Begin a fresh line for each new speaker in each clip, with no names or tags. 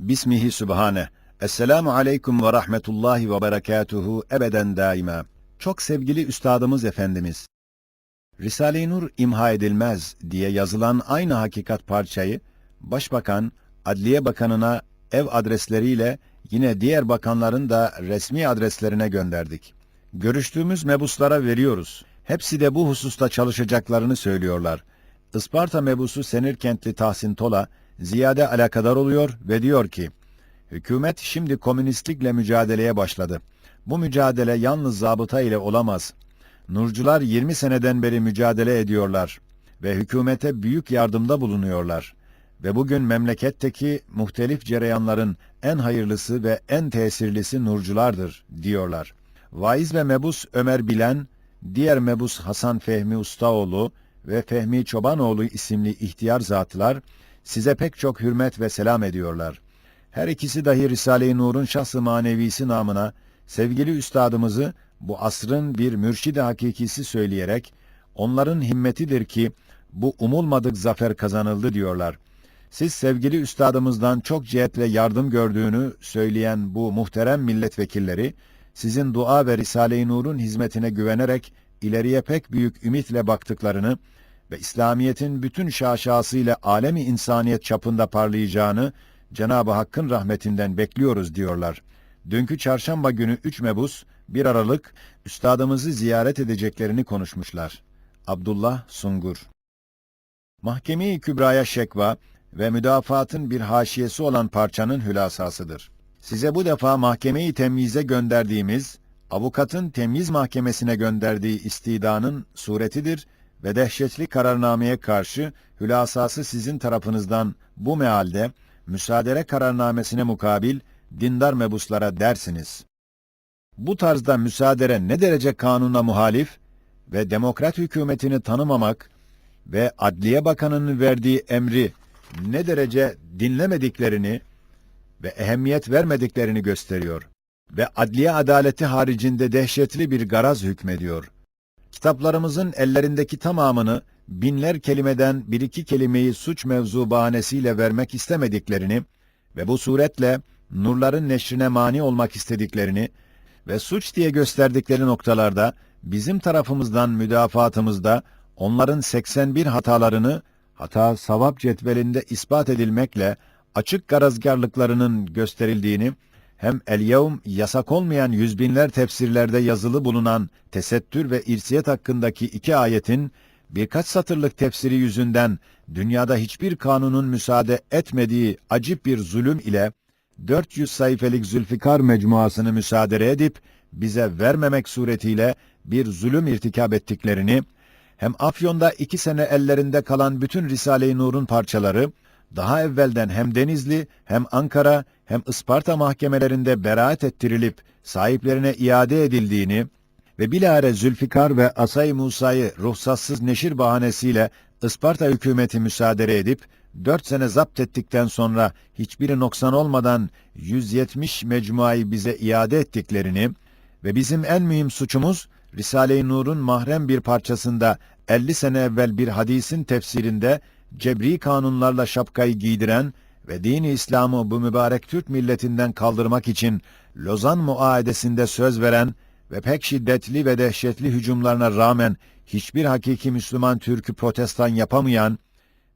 Bismihi Sübhane. Esselamu aleyküm ve rahmetullahi ve berekatuhu ebeden daima. Çok sevgili Üstadımız Efendimiz. Risale-i Nur imha edilmez diye yazılan aynı hakikat parçayı, Başbakan, Adliye Bakanı'na ev adresleriyle yine diğer bakanların da resmi adreslerine gönderdik. Görüştüğümüz mebuslara veriyoruz. Hepsi de bu hususta çalışacaklarını söylüyorlar. Isparta mebusu Senirkentli Tahsin Tola, ziyade alakadar oluyor ve diyor ki, Hükümet şimdi komünistlikle mücadeleye başladı. Bu mücadele yalnız zabıta ile olamaz. Nurcular 20 seneden beri mücadele ediyorlar ve hükümete büyük yardımda bulunuyorlar. Ve bugün memleketteki muhtelif cereyanların en hayırlısı ve en tesirlisi nurculardır diyorlar. Vaiz ve mebus Ömer Bilen, diğer mebus Hasan Fehmi Ustaoğlu ve Fehmi Çobanoğlu isimli ihtiyar zatlar size pek çok hürmet ve selam ediyorlar. Her ikisi dahi Risale-i Nur'un şahsı manevisi namına sevgili üstadımızı bu asrın bir mürşid-i hakikisi söyleyerek onların himmetidir ki bu umulmadık zafer kazanıldı diyorlar. Siz sevgili üstadımızdan çok cihetle yardım gördüğünü söyleyen bu muhterem milletvekilleri sizin dua ve Risale-i Nur'un hizmetine güvenerek ileriye pek büyük ümitle baktıklarını ve İslamiyet'in bütün şaşasıyla alemi insaniyet çapında parlayacağını Cenab-ı Hakk'ın rahmetinden bekliyoruz diyorlar. Dünkü çarşamba günü 3 Mebus, 1 Aralık, üstadımızı ziyaret edeceklerini konuşmuşlar. Abdullah Sungur Mahkeme-i Kübra'ya şekva ve müdafaatın bir haşiyesi olan parçanın hülasasıdır. Size bu defa mahkeme-i temyize gönderdiğimiz, avukatın temyiz mahkemesine gönderdiği istidanın suretidir ve dehşetli kararnameye karşı hülasası sizin tarafınızdan bu mealde müsaadere kararnamesine mukabil dindar mebuslara dersiniz. Bu tarzda müsaadere ne derece kanuna muhalif ve demokrat hükümetini tanımamak ve Adliye Bakanı'nın verdiği emri ne derece dinlemediklerini ve ehemmiyet vermediklerini gösteriyor ve adliye adaleti haricinde dehşetli bir garaz hükmediyor. Kitaplarımızın ellerindeki tamamını binler kelimeden bir iki kelimeyi suç mevzu bahanesiyle vermek istemediklerini ve bu suretle nurların neşrine mani olmak istediklerini ve suç diye gösterdikleri noktalarda bizim tarafımızdan müdafaatımızda onların 81 hatalarını hata savap cetvelinde ispat edilmekle açık garazgarlıklarının gösterildiğini hem el yevm yasak olmayan yüz binler tefsirlerde yazılı bulunan tesettür ve irsiyet hakkındaki iki ayetin birkaç satırlık tefsiri yüzünden dünyada hiçbir kanunun müsaade etmediği acip bir zulüm ile 400 sayfelik Zülfikar mecmuasını müsaade edip bize vermemek suretiyle bir zulüm irtikab ettiklerini, hem Afyon'da iki sene ellerinde kalan bütün Risale-i Nur'un parçaları, daha evvelden hem Denizli, hem Ankara, hem Isparta mahkemelerinde beraat ettirilip sahiplerine iade edildiğini ve bilahare Zülfikar ve Asay Musa'yı ruhsatsız neşir bahanesiyle Isparta hükümeti müsaade edip, dört sene zapt ettikten sonra hiçbiri noksan olmadan 170 mecmuayı bize iade ettiklerini ve bizim en mühim suçumuz, Risale-i Nur'un mahrem bir parçasında 50 sene evvel bir hadisin tefsirinde cebri kanunlarla şapkayı giydiren ve dini İslam'ı bu mübarek Türk milletinden kaldırmak için Lozan Muahedesi'nde söz veren ve pek şiddetli ve dehşetli hücumlarına rağmen hiçbir hakiki Müslüman Türk'ü protestan yapamayan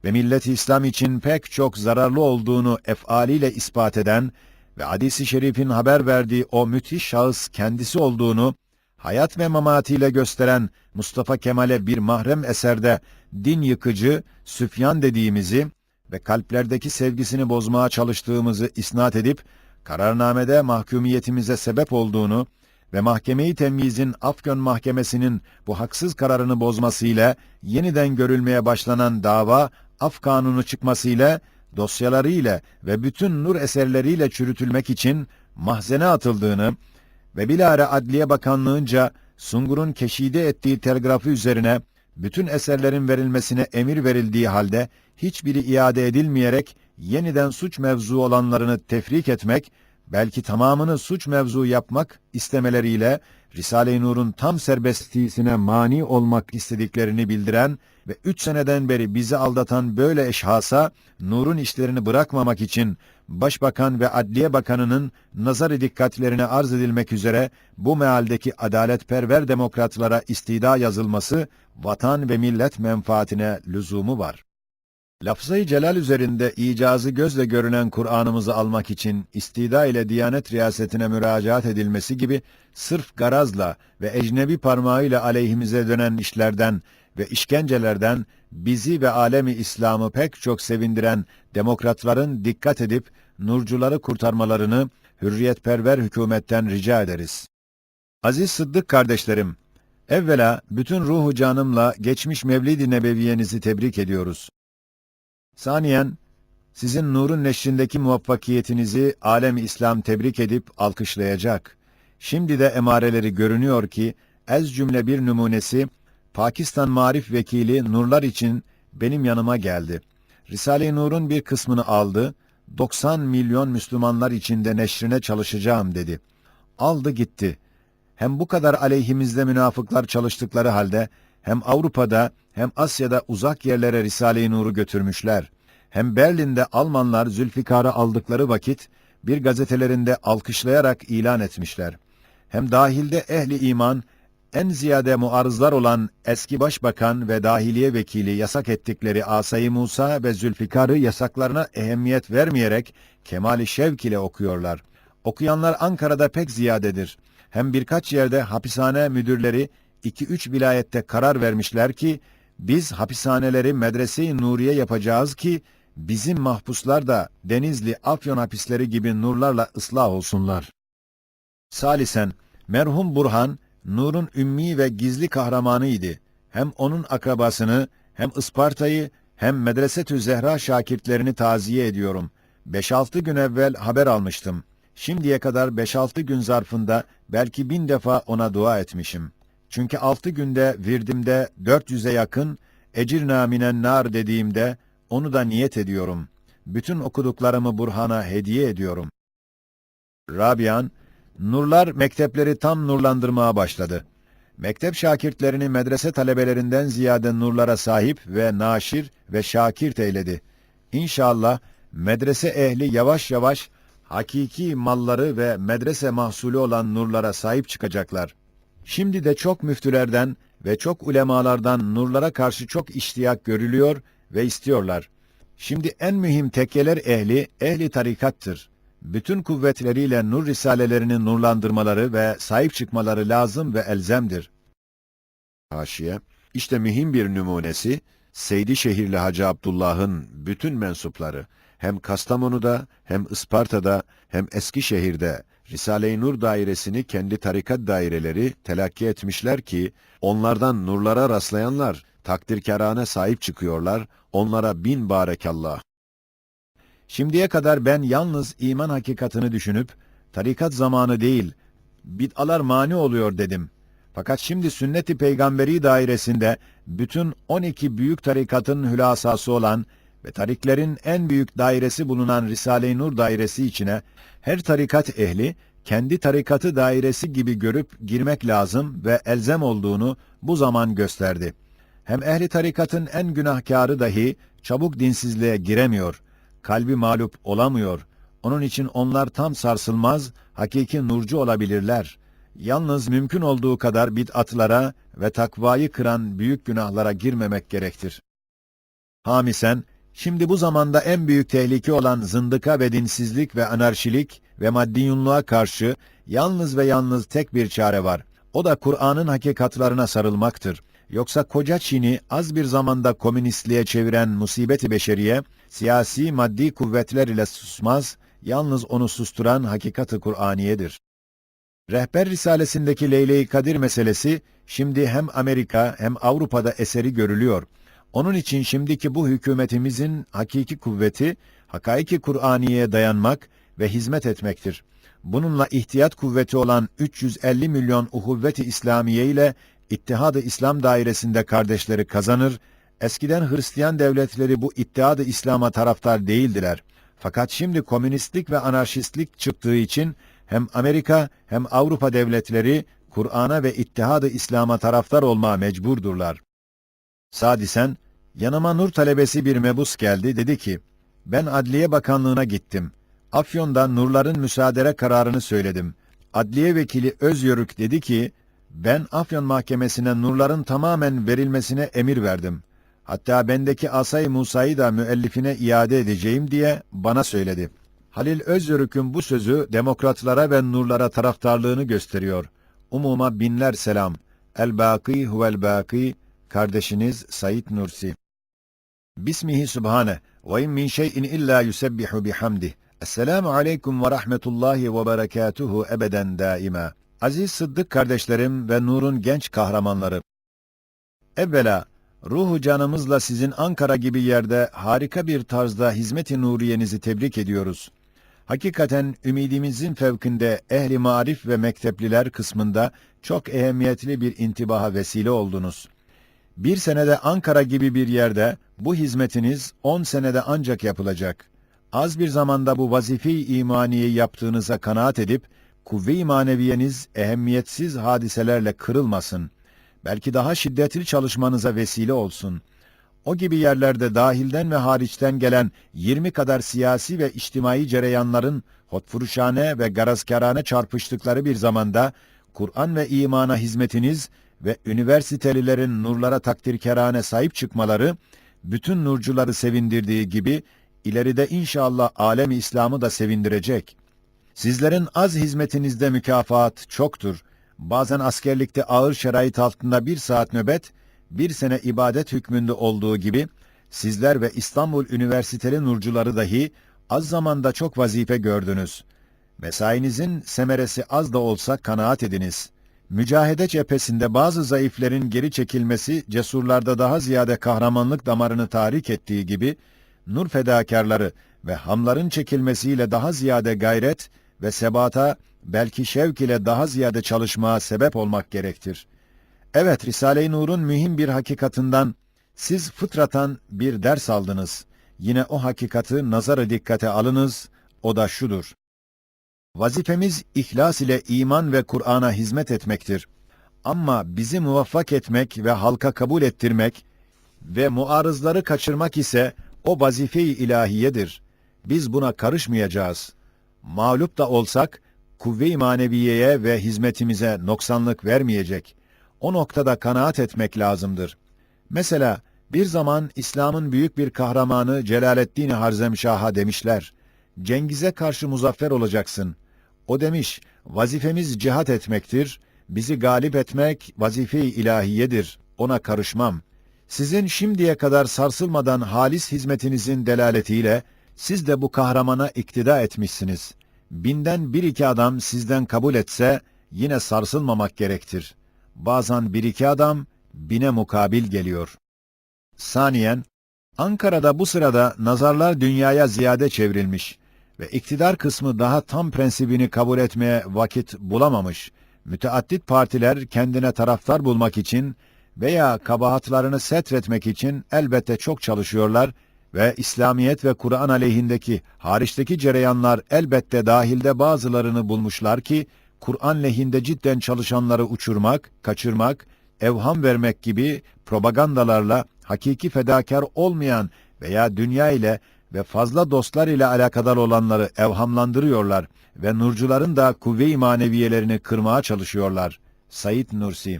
ve millet İslam için pek çok zararlı olduğunu efaliyle ispat eden ve hadisi şerifin haber verdiği o müthiş şahıs kendisi olduğunu hayat ve mamatiyle gösteren Mustafa Kemal'e bir mahrem eserde din yıkıcı, Süfyan dediğimizi ve kalplerdeki sevgisini bozmaya çalıştığımızı isnat edip, kararnamede mahkumiyetimize sebep olduğunu ve mahkemeyi temyizin Afgön Mahkemesi'nin bu haksız kararını bozmasıyla yeniden görülmeye başlanan dava af kanunu çıkmasıyla dosyalarıyla ve bütün nur eserleriyle çürütülmek için mahzene atıldığını ve bilahare Adliye Bakanlığınca Sungur'un keşide ettiği telgrafı üzerine bütün eserlerin verilmesine emir verildiği halde hiçbiri iade edilmeyerek yeniden suç mevzu olanlarını tefrik etmek belki tamamını suç mevzu yapmak istemeleriyle Risale-i Nur'un tam serbestliğine mani olmak istediklerini bildiren ve üç seneden beri bizi aldatan böyle eşhasa, Nur'un işlerini bırakmamak için Başbakan ve Adliye Bakanı'nın nazarı dikkatlerine arz edilmek üzere bu mealdeki adaletperver demokratlara istida yazılması, vatan ve millet menfaatine lüzumu var. Lafzayı celal üzerinde icazı gözle görünen Kur'an'ımızı almak için istida ile Diyanet riyasetine müracaat edilmesi gibi sırf garazla ve ecnebi parmağıyla aleyhimize dönen işlerden ve işkencelerden bizi ve alemi İslam'ı pek çok sevindiren demokratların dikkat edip nurcuları kurtarmalarını hürriyetperver hükümetten rica ederiz. Aziz Sıddık kardeşlerim, evvela bütün ruhu canımla geçmiş Mevlid-i Nebeviyenizi tebrik ediyoruz. Saniyen, sizin nurun neşrindeki muvaffakiyetinizi alem İslam tebrik edip alkışlayacak. Şimdi de emareleri görünüyor ki, ez cümle bir numunesi, Pakistan Marif Vekili Nurlar için benim yanıma geldi. Risale-i Nur'un bir kısmını aldı, 90 milyon Müslümanlar içinde neşrine çalışacağım dedi. Aldı gitti. Hem bu kadar aleyhimizde münafıklar çalıştıkları halde, hem Avrupa'da hem Asya'da uzak yerlere Risale-i Nur'u götürmüşler. Hem Berlin'de Almanlar Zülfikar'ı aldıkları vakit bir gazetelerinde alkışlayarak ilan etmişler. Hem dahilde ehli iman en ziyade muarızlar olan eski başbakan ve dahiliye vekili yasak ettikleri Asay Musa ve Zülfikar'ı yasaklarına ehemmiyet vermeyerek kemali şevk ile okuyorlar. Okuyanlar Ankara'da pek ziyadedir. Hem birkaç yerde hapishane müdürleri iki üç vilayette karar vermişler ki biz hapishaneleri medrese-i nuriye yapacağız ki bizim mahpuslar da Denizli, Afyon hapisleri gibi nurlarla ıslah olsunlar. Salisen, merhum Burhan, Nur'un ümmi ve gizli kahramanıydı. Hem onun akrabasını, hem Isparta'yı, hem Medresetü Zehra şakirtlerini taziye ediyorum. 5-6 gün evvel haber almıştım. Şimdiye kadar 5-6 gün zarfında belki bin defa ona dua etmişim. Çünkü 6 günde virdimde 400'e yakın ecir naminen nar dediğimde onu da niyet ediyorum. Bütün okuduklarımı Burhan'a hediye ediyorum. Rabian, Nurlar mektepleri tam nurlandırmaya başladı. Mektep şakirtlerini medrese talebelerinden ziyade nurlara sahip ve naşir ve şakirt eyledi. İnşallah medrese ehli yavaş yavaş hakiki malları ve medrese mahsulü olan nurlara sahip çıkacaklar. Şimdi de çok müftülerden ve çok ulemalardan nurlara karşı çok iştiyak görülüyor ve istiyorlar. Şimdi en mühim tekkeler ehli, ehli tarikattır. Bütün kuvvetleriyle nur risalelerini nurlandırmaları ve sahip çıkmaları lazım ve elzemdir. Haşiye, işte mühim bir numunesi, Seydi Şehirli Hacı Abdullah'ın bütün mensupları, hem Kastamonu'da, hem Isparta'da, hem Eskişehir'de Risale-i Nur dairesini kendi tarikat daireleri telakki etmişler ki, onlardan nurlara rastlayanlar takdirkârâne sahip çıkıyorlar, onlara bin barekallah. Şimdiye kadar ben yalnız iman hakikatını düşünüp, tarikat zamanı değil, bid'alar mani oluyor dedim. Fakat şimdi sünnet-i peygamberi dairesinde bütün 12 büyük tarikatın hülasası olan ve tariklerin en büyük dairesi bulunan Risale-i Nur dairesi içine her tarikat ehli kendi tarikatı dairesi gibi görüp girmek lazım ve elzem olduğunu bu zaman gösterdi. Hem ehli tarikatın en günahkarı dahi çabuk dinsizliğe giremiyor, kalbi mağlup olamıyor. Onun için onlar tam sarsılmaz, hakiki nurcu olabilirler. Yalnız mümkün olduğu kadar bid'atlara ve takvayı kıran büyük günahlara girmemek gerektir. Hamisen, Şimdi bu zamanda en büyük tehlike olan zındıka ve dinsizlik ve anarşilik ve maddiyunluğa karşı yalnız ve yalnız tek bir çare var. O da Kur'an'ın hakikatlarına sarılmaktır. Yoksa koca Çin'i az bir zamanda komünistliğe çeviren musibeti beşeriye, siyasi maddi kuvvetler ile susmaz, yalnız onu susturan hakikati Kur'aniyedir. Rehber Risalesindeki Leyle-i Kadir meselesi, şimdi hem Amerika hem Avrupa'da eseri görülüyor. Onun için şimdiki bu hükümetimizin hakiki kuvveti, hakaiki Kur'aniye'ye dayanmak ve hizmet etmektir. Bununla ihtiyat kuvveti olan 350 milyon uhuvveti İslamiye ile İttihad-ı İslam dairesinde kardeşleri kazanır, eskiden Hristiyan devletleri bu İttihad-ı İslam'a taraftar değildiler. Fakat şimdi komünistlik ve anarşistlik çıktığı için hem Amerika hem Avrupa devletleri Kur'an'a ve İttihad-ı İslam'a taraftar olmaya mecburdurlar. Sadisen, yanıma nur talebesi bir mebus geldi, dedi ki, ben Adliye Bakanlığı'na gittim. Afyon'da nurların müsaadere kararını söyledim. Adliye Vekili Özyörük dedi ki, ben Afyon Mahkemesi'ne nurların tamamen verilmesine emir verdim. Hatta bendeki Asay Musa'yı da müellifine iade edeceğim diye bana söyledi. Halil Özyörük'ün bu sözü demokratlara ve nurlara taraftarlığını gösteriyor. Umuma binler selam. El-Bâkî huvel-Bâkî, kardeşiniz Said Nursi. Bismihi Sübhane ve in min şeyin illa yusebbihu bihamdih. Esselamu aleyküm ve rahmetullahi ve berekatuhu ebeden daima. Aziz Sıddık kardeşlerim ve Nur'un genç kahramanları. Evvela, ruhu canımızla sizin Ankara gibi yerde harika bir tarzda hizmet-i nuriyenizi tebrik ediyoruz. Hakikaten ümidimizin fevkinde ehli marif ve mektepliler kısmında çok ehemmiyetli bir intibaha vesile oldunuz. Bir senede Ankara gibi bir yerde bu hizmetiniz on senede ancak yapılacak. Az bir zamanda bu vazife-i imaniyeyi yaptığınıza kanaat edip, kuvve-i maneviyeniz ehemmiyetsiz hadiselerle kırılmasın. Belki daha şiddetli çalışmanıza vesile olsun. O gibi yerlerde dahilden ve hariçten gelen 20 kadar siyasi ve içtimai cereyanların hotfuruşane ve garazkarane çarpıştıkları bir zamanda Kur'an ve imana hizmetiniz ve üniversitelilerin nurlara takdirkerane sahip çıkmaları bütün nurcuları sevindirdiği gibi ileride inşallah alem İslam'ı da sevindirecek. Sizlerin az hizmetinizde mükafat çoktur. Bazen askerlikte ağır şerait altında bir saat nöbet, bir sene ibadet hükmünde olduğu gibi, sizler ve İstanbul Üniversiteli nurcuları dahi az zamanda çok vazife gördünüz. Mesainizin semeresi az da olsa kanaat ediniz. Mücahede cephesinde bazı zayıflerin geri çekilmesi cesurlarda daha ziyade kahramanlık damarını tahrik ettiği gibi, nur fedakarları ve hamların çekilmesiyle daha ziyade gayret ve sebata, belki şevk ile daha ziyade çalışmaya sebep olmak gerektir. Evet, Risale-i Nur'un mühim bir hakikatından siz fıtratan bir ders aldınız. Yine o hakikati nazara dikkate alınız, o da şudur. Vazifemiz ihlas ile iman ve Kur'an'a hizmet etmektir. Ama bizi muvaffak etmek ve halka kabul ettirmek ve muarızları kaçırmak ise o vazife-i ilahiyedir. Biz buna karışmayacağız. Mağlup da olsak, kuvve-i maneviyeye ve hizmetimize noksanlık vermeyecek. O noktada kanaat etmek lazımdır. Mesela bir zaman İslam'ın büyük bir kahramanı Celaleddin Harzemşah'a demişler, Cengiz'e karşı muzaffer olacaksın. O demiş, vazifemiz cihat etmektir, bizi galip etmek vazife-i ilahiyedir, ona karışmam. Sizin şimdiye kadar sarsılmadan halis hizmetinizin delaletiyle, siz de bu kahramana iktida etmişsiniz. Binden bir iki adam sizden kabul etse, yine sarsılmamak gerektir. Bazen bir iki adam, bine mukabil geliyor. Saniyen, Ankara'da bu sırada nazarlar dünyaya ziyade çevrilmiş ve iktidar kısmı daha tam prensibini kabul etmeye vakit bulamamış. Müteaddit partiler kendine taraftar bulmak için veya kabahatlarını setretmek için elbette çok çalışıyorlar ve İslamiyet ve Kur'an aleyhindeki hariçteki cereyanlar elbette dahilde bazılarını bulmuşlar ki Kur'an lehinde cidden çalışanları uçurmak, kaçırmak, evham vermek gibi propagandalarla hakiki fedakar olmayan veya dünya ile ve fazla dostlar ile alakadar olanları evhamlandırıyorlar ve nurcuların da kuvve-i maneviyelerini kırmaya çalışıyorlar. Said Nursi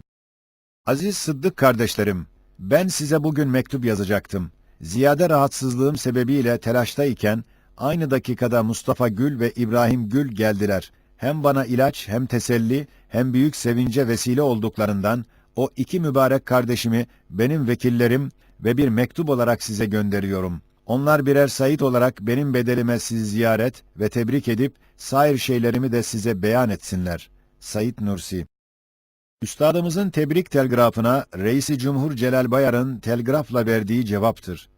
Aziz Sıddık kardeşlerim, ben size bugün mektup yazacaktım. Ziyade rahatsızlığım sebebiyle telaştayken, aynı dakikada Mustafa Gül ve İbrahim Gül geldiler. Hem bana ilaç hem teselli hem büyük sevince vesile olduklarından, o iki mübarek kardeşimi benim vekillerim ve bir mektup olarak size gönderiyorum. Onlar birer Said olarak benim bedelime sizi ziyaret ve tebrik edip, sair şeylerimi de size beyan etsinler. Said Nursi Üstadımızın tebrik telgrafına Reisi Cumhur Celal Bayar'ın telgrafla verdiği cevaptır.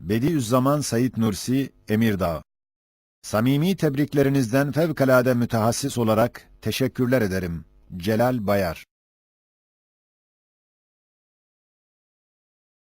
Bediüzzaman Said Nursi, Emirdağ Samimi tebriklerinizden fevkalade mütehassis olarak teşekkürler ederim. Celal Bayar